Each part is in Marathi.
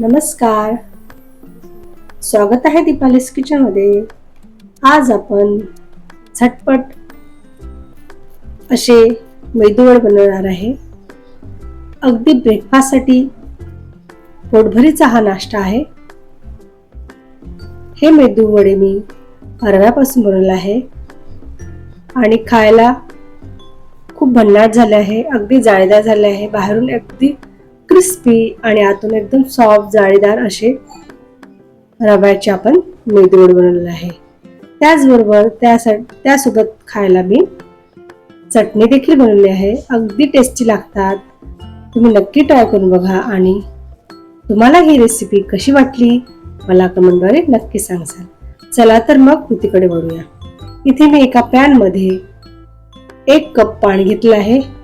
नमस्कार. स्वागत आहे दीपालीस किचनमध्ये आज आपण झटपट असे मैदूवड बनवणार आहे. अगदी ब्रेकफास्टसाठी पोटभरीचा हा नाश्ता आहे. हे मेदूवडे मी रव्यापासून बनवलं आहे. आणि खायला खूप भन्नाट झाले आहे अगदी जाळीदार झाले आहे. बाहेरून अगदी क्रिस्पी आणि आतून एकदम सॉफ्ट जाळीदार असे रव्याचे आपण मेदरोड बनवलेलं आहे. त्याचबरोबर त्यासाठी त्यासोबत खायला मी चटणी देखील बनवली आहे. अगदी टेस्टी लागतात. तुम्ही नक्की ट्राय करून बघा आणि तुम्हाला ही रेसिपी कशी वाटली मला कमेंटद्वारे नक्की सांगसाल चला तर मग कृतीकडे वळूया. इथे मी एका पॅनमध्ये एक कप पाणी घेतलं आहे.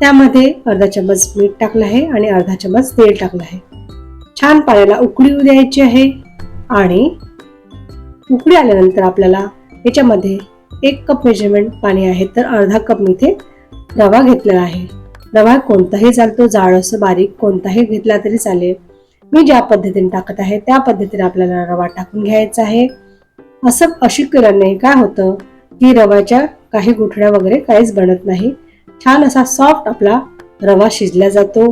त्यामध्ये अर्धा चमच मीठ टाकलं आहे आणि अर्धा चमच तेल टाकलं आहे. छान पाण्याला उकळी द्यायची आहे आणि उकळी आल्यानंतर आपल्याला याच्यामध्ये एक कप मेजरमेंट पाणी आहे तर अर्धा कप मी इथे रवा घेतलेला आहे. रवा कोणताही चालतो जाड असं बारीक कोणताही घेतला तरी चालेल. मी ज्या पद्धतीने टाकत आहे त्या पद्धतीने आपल्याला रवा टाकून घ्यायचा आहे. असं अशी केल्याने काय होतं की रव्याच्या काही गुठड्या वगैरे काहीच बनत नाही. छान असा सॉफ्ट आपला रवा शिजला जातो.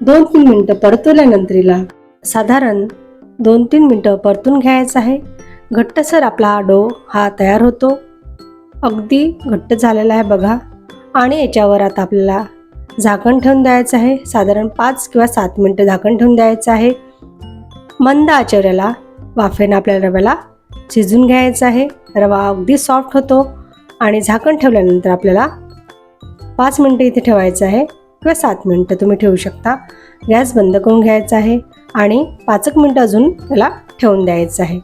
दोन तीन मिनटं परतवल्यानंतरीला साधारण दोन तीन मिनटं परतून घ्यायचं आहे. घट्टसर आपला डो हा तयार होतो. अगदी घट्ट झालेला आहे बघा. आणि याच्यावर आता आपल्याला झाकण ठेवून द्यायचं आहे. साधारण पाच किंवा सात मिनटं झाकण ठेवून द्यायचं आहे. मंद आचर्याला वाफेनं आपल्या रव्याला शिजून घ्यायचं आहे. रवा अगदी सॉफ्ट होतो. आणि झाकण ठेवल्यानंतर आपल्याला पाच मिनटं इथे ठेवायचं आहे किंवा सात मिनटं तुम्ही ठेवू शकता. गॅस बंद करून घ्यायचा आहे आणि पाचक मिनटं अजून त्याला ठेवून द्यायचं आहे.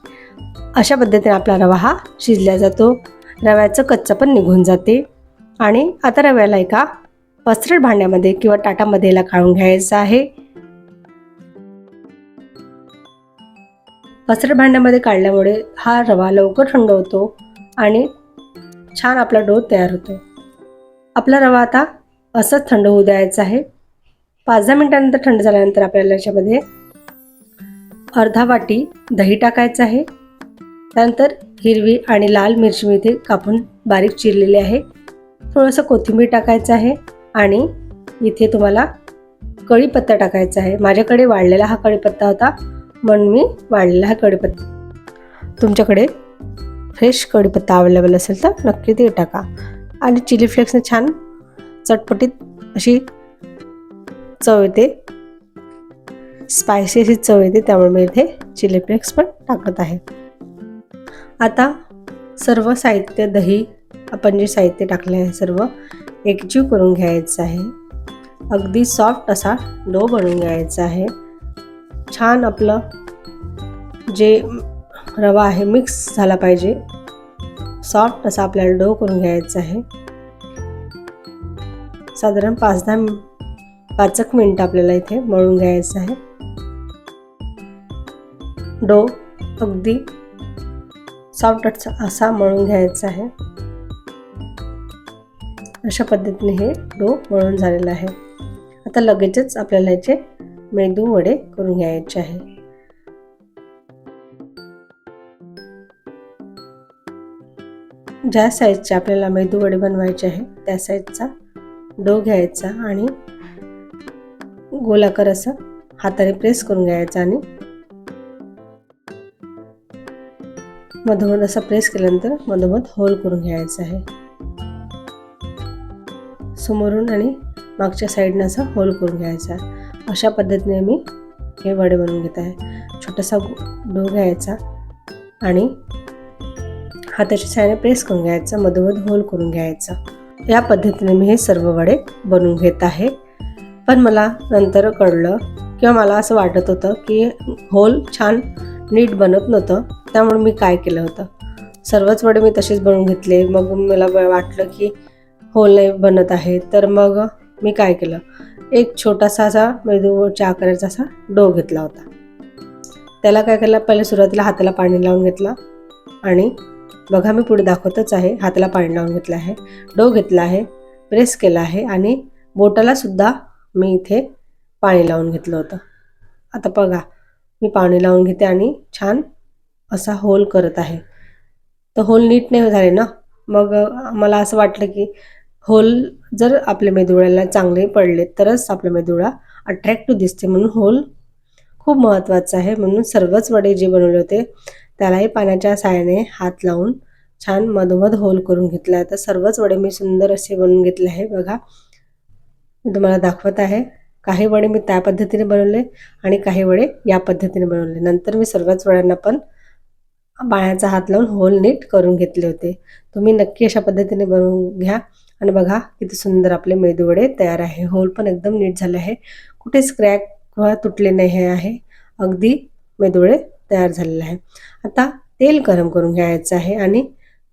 अशा पद्धतीने आपला रवा हा शिजला जातो. रव्याचं कच्चं पण निघून जाते. आणि आता रव्याला एका पसरट भांड्यामध्ये किंवा ताटामध्ये याला काढून घ्यायचं आहे. पसरट भांड्यामध्ये काढल्यामुळे हा रवा लवकर थंड होतो आणि छान आपला डो तयार होतो. आपला रवा आता असंच थंड होऊ द्यायचा आहे. पाच दहा मिनटानंतर थंड झाल्यानंतर आपल्याला याच्यामध्ये अर्धा वाटी दही टाकायचं आहे. त्यानंतर हिरवी आणि लाल मिरची मी इथे कापून बारीक चिरलेली आहे. थोडंसं कोथिंबीर टाकायचं आहे आणि इथे तुम्हाला कढीपत्ता टाकायचा आहे. माझ्याकडे वाढलेला हा कढीपत्ता होता म्हणून मी वाढलेला हा कढीपत्ता. तुमच्याकडे फ्रेश कढीपत्ता अवेलेबल असेल तर नक्की ते टाका. आणि चिली फ्लेक्सने छान चटपटीत अशी चव येते. स्पायसी अशी चव येते त्यामुळे मी इथे चिली फ्लेक्स पण टाकत आहे. आता सर्व साहित्य दही आपण जे साहित्य टाकले आहे सर्व एकजीव करून घ्यायचं आहे. अगदी सॉफ्ट असा डो बनवून घ्यायचा आहे. छान आपलं जे रवा आहे मिक्स झाला पाहिजे. सॉफ्ट असा आपल्याला डो करून घ्यायचा आहे. साधारण पाच दहा पाच एक मिनटं आपल्याला इथे मळून घ्यायचं आहे. डो अगदी सॉफ्ट असा मळून घ्यायचा आहे. अशा पद्धतीने हे डो मळून झालेला आहे. आता लगेचच आपल्याला याचे मेंदू वडे करून घ्यायचे आहे. ज्या साईजचे आपल्याला मेदूवडे बनवायचे आहे त्या साईजचा डो घ्यायचा आणि गोलाकार असं हाताने प्रेस करून घ्यायचा आणि मधोमध असा प्रेस केल्यानंतर मधोमध होल करून घ्यायचा आहे. समोरून आणि मागच्या साईडनं असा होल करून घ्यायचा. अशा पद्धतीने मी हे वडे बनवून घेत आहे. छोटासा डो घ्यायचा आणि हाताच्या छायाने प्रेस करून घ्यायचा मधोमध होल करून घ्यायचा. या पद्धतीने मी हे सर्व वडे बनवून घेत आहे. पण मला नंतर कळलं किंवा मला असं वाटत होतं की होल छान नीट बनत नव्हतं त्यामुळे मी काय केलं होतं? सर्वच वडे मी तसेच बनवून घेतले. मग मला वाटलं की होल नाही बनत आहे. तर मग मी काय केलं? एक छोटासा असा मेदूच्या आकाराचा असा डो घेतला होता. त्याला काय केलं? पहिले सुरुवातीला हाताला पाणी लावून घेतला आणि बघा मी पुढे दाखवतच आहे. हाताला पाणी लावून घेतलं आहे. डो घेतला आहे. प्रेस केला आहे. आणि बोटाला सुद्धा मी इथे पाणी लावून घेतलं होतं. आता बघा मी पाणी लावून घेते आणि छान असा होल करत आहे. तर होल नीट नाही झाले ना? मग मला असं वाटलं की होल जर आपल्या मेदुळ्याला चांगले पडले तरच आपल्या मेदुळा अट्रॅक्टिव्ह दिसते. म्हणून होल खूप महत्त्वाचं आहे. म्हणून सर्वच वडे जे बनवले होते त्यालाही पाण्याच्या साहाय्याने हात लावून छान मधोमध होल करून घेतला. आहे तर सर्वच वडे मी सुंदर असे बनवून घेतले आहे. बघा मी तुम्हाला दाखवत आहे. काही वडे मी त्या पद्धतीने बनवले आणि काही वडे या पद्धतीने बनवले. नंतर मी सर्वच वड्यांना पण पाण्याचा हात लावून होल नीट करून घेतले होते. तुम्ही नक्की अशा पद्धतीने बनवून घ्या. आणि बघा किती सुंदर आपले मेदूवडे तयार आहे. होल पण एकदम नीट झाले आहे. कुठेच क्रॅक किंवा तुटले नाही हे आहे. अगदी मेदूवडे तयार झालेला आहे. आता तेल गरम करून घ्यायचं आहे आणि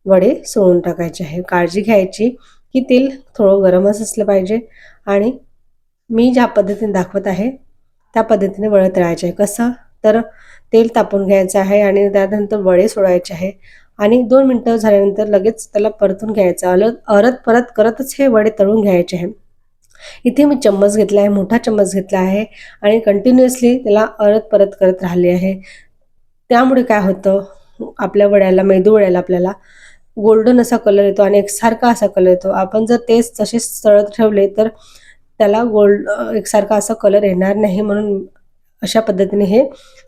वडे सोडून टाकायचे आहे. काळजी घ्यायची की तेल थोडं गरमच असलं पाहिजे. आणि मी ज्या पद्धतीने दाखवत आहे त्या पद्धतीने वडे तळायचे आहे. कसं? तर तेल तापून घ्यायचं आहे आणि त्यानंतर वडे सोडायचे आहे. आणि दोन मिनटं झाल्यानंतर लगेच त्याला परतून घ्यायचं अलग अरत परत करतच हे वडे तळून घ्यायचे आहे. इथे मी चम्मच घेतला आहे मोठा चम्मच घेतला आहे. आणि कंटिन्युअसली त्याला अरत परत करत राहिले आहे. त्यामुळे काय होतं? आपल्या वड्याला मेदू वड्याला आपल्याला गोल्डन असा कलर येतो आणि एकसारखा असा कलर येतो. आपण जर तेच तसेच तळत ठेवले तर त्याला गोल्ड एकसारखा असा कलर येणार नाही म्हणून अशा पद्धतीने हे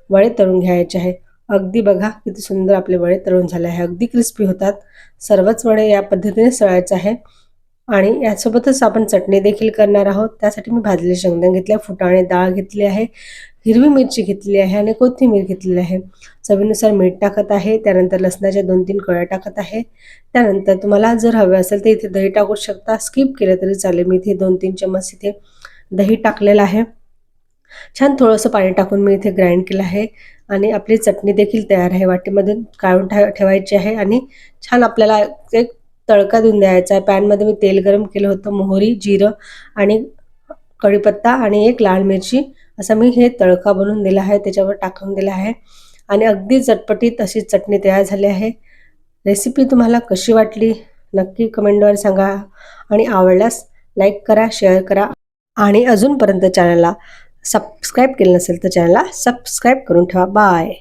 वडे तळून घ्यायचे आहे. अगदी बघा किती सुंदर आपले वडे तळून झाले आहे. अगदी क्रिस्पी होतात. सर्वच वडे या पद्धतीने सळायचं आहे. आणि यासोबतच आपण चटणी देखील करणार आहोत. त्यासाठी मी भाजलेले शेंगदाणे घेतले फुटाणे डाळ घेतली आहे. हिरवी मिरची घेतली आहे आणि कोथिंबीर घेतलेली आहे. चवीनुसार मीठ टाकत आहे त्यानंतर लसणाच्या दोन तीन कळ्या टाकत आहे. त्यानंतर तुम्हाला जर हवे असेल तर इथे दही टाकू शकता. स्किप केलं तरी चालेल. मी इथे दोन तीन चम्मच इथे दही टाकलेलं आहे. छान थोडंसं पाणी टाकून मी इथे ग्राइंड केलं आहे आणि आपली चटणी देखील तयार आहे. वाटीमधून काढून ठेव ठेवायची आहे आणि छान आपल्याला एक तडका देऊन द्यायचा आहे. पॅनमध्ये मी तेल गरम केलं होतं मोहरी जिरं आणि कढीपत्ता आणि एक लाल मिरची असं मी हे तळका बनवून दिला आहे त्याच्यावर टाकून दिला आहे. आणि अगदी चटपटीत अशी चटणी तयार झाली आहे. रेसिपी तुम्हाला कशी वाटली? नक्की कमेंटवर सांगा. आणि आवडल्यास लाईक करा शेअर करा. आणि अजूनपर्यंत चॅनलला सबस्क्राईब केलं नसेल तर चॅनलला सबस्क्राईब करून ठेवा. बाय